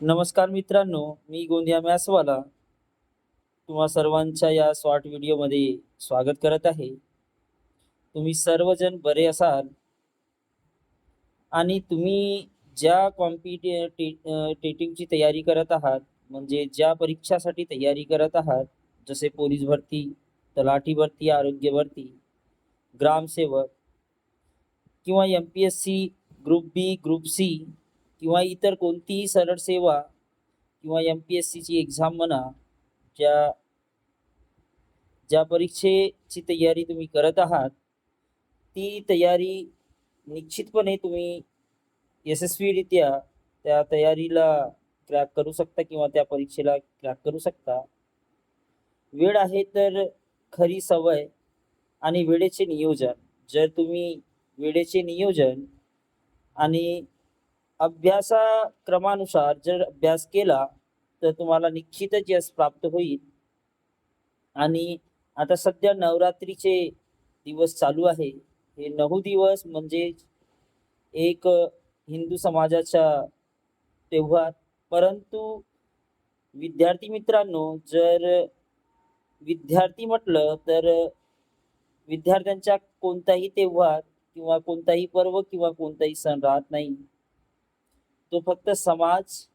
नमस्कार मित्रांनो मी गोंदिया मॅसवाला तुम्हा सर्वांच्या या शॉर्ट व्हिडिओमध्ये स्वागत करत आहे. तुम्ही सर्वजण बरे असाल? आणि तुम्ही ज्या कॉम्पिटेटिव्हची तयारी करत आहात म्हणजे ज्या परीक्षासाठी तयारी करत आहात जसे पोलीस भरती तलाठी भरती आरोग्य भरती ग्रामसेवक किंवा M P S C group B group C किंवा इतर कोणतीही सरळ सेवा किंवा एम पी एस सीची एक्झाम म्हणा ज्या ज्या परीक्षेची तयारी तुम्ही करत आहात ती तयारी निश्चितपणे तुम्ही यशस्वीरित्या त्या तयारीला क्रॅक करू शकता किंवा त्या परीक्षेला क्रॅक करू शकता. वेळ आहे तर खरी सवय आणि वेळेचे नियोजन. जर तुम्ही वेळेचे नियोजन आणि अभ्यासाक्रमानुसार जर अभ्यास केला तर तुम्हाला निश्चितच यश प्राप्त होईल. आणि आता सध्या नवरात्रीचे दिवस चालू आहे. हे नऊ दिवस म्हणजे एक हिंदू समाजाचा तेव्हार परंतु विद्यार्थी मित्रांनो जर विद्यार्थी म्हटलं तर विद्यार्थ्यांचा कोणताही तेव्हार किंवा कोणताही पर्व किंवा कोणताही सण राहत नाही. तो फक्त समाज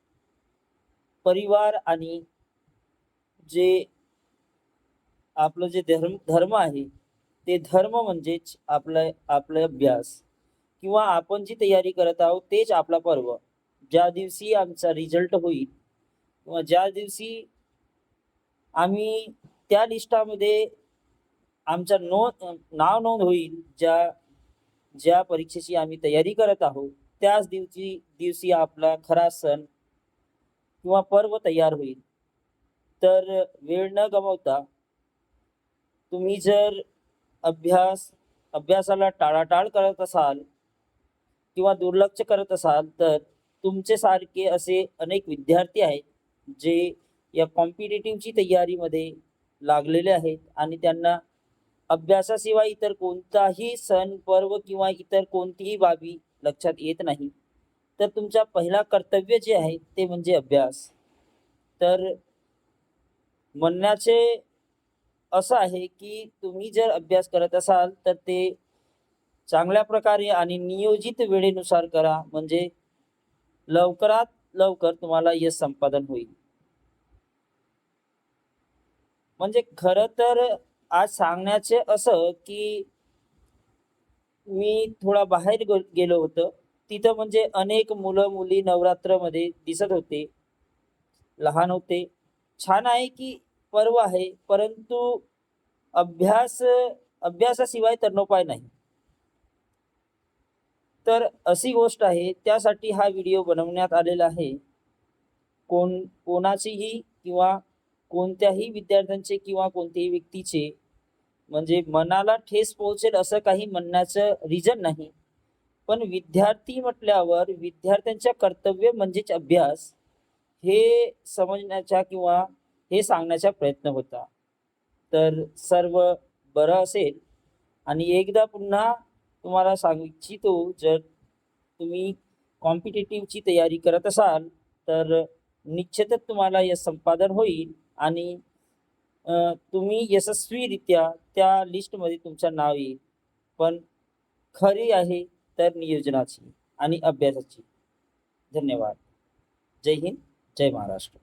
परिवार आणि जे आपलं जे धर्म धर्म आहे ते धर्म म्हणजेच आपलं आपला अभ्यास. किंवा आपण जी तयारी करत आहोत तेच आपला पर्व. ज्या दिवशी आमचा रिझल्ट होईल किंवा ज्या दिवशी आम्ही त्या लिस्टामध्ये आमचा नोंद नाव नोंद होईल ज्या ज्या परीक्षेची आम्ही तयारी करत आहोत त्याच दिवशी दिवशी आपला खरा सण किंवा पर्व तयार होईल. तर वेळ न गमावता तुम्ही जर अभ्यास अभ्यासाला टाळाटाळ करत असाल किंवा दुर्लक्ष करत असाल तर तुमचे सारखे असे अनेक विद्यार्थी आहेत जे या कॉम्पिटेटिव्हची तयारीमध्ये लागलेले आहेत आणि त्यांना अभ्यासाशिवाय इतर कोणताही सण पर्व किंवा इतर कोणतीही बाबी लक्षात येत नाही. तर तुमचा पहिला कर्तव्य जे आहे ते म्हणजे अभ्यास. तर म्हणण्याचे असं आहे की तुम्ही जर अभ्यास करत असाल तर ते चांगल्या प्रकारे आणि नियोजित वेळेनुसार करा. म्हणजे लवकरात लवकर तुम्हाला यश संपादन होईल. म्हणजे खरं तर आज सांगण्याचे असं की मी थोडा बाहेर गेलो होतो. तिथं म्हणजे अनेक मुलं मुली नवरात्रमध्ये दिसत होते. लहान होते. छान आहे की पर्व आहे परंतु अभ्यास अभ्यासाशिवाय तरणोपाय नाही. तर अशी गोष्ट आहे त्यासाठी हा व्हिडिओ बनवण्यात आलेला आहे. कोण कोणाचीही किंवा कोणत्याही विद्यार्थ्यांचे किंवा कोणत्याही व्यक्तीचे म्हणजे मनाला ठेस पोहोचेल असं काही म्हणण्याचं रिझन नाही. पण विद्यार्थी म्हटल्यावर विद्यार्थ्यांच्या कर्तव्य म्हणजेच अभ्यास हे समजण्याचा किंवा हे सांगण्याचा प्रयत्न होता. तर सर्व बरं असेल. आणि एकदा पुन्हा तुम्हाला सांगू इच्छितो जर तुम्ही कॉम्पिटेटिव्हची तयारी करत असाल तर निश्चितच तुम्हाला या संपादन होईल आणि तुम्ही यशस्वीरित्या त्या लिस्टमध्ये तुमचं नाव येईल. पण खरी आहे तर नियोजनाची आणि अभ्यासाची. धन्यवाद. जय हिंद. जय महाराष्ट्र.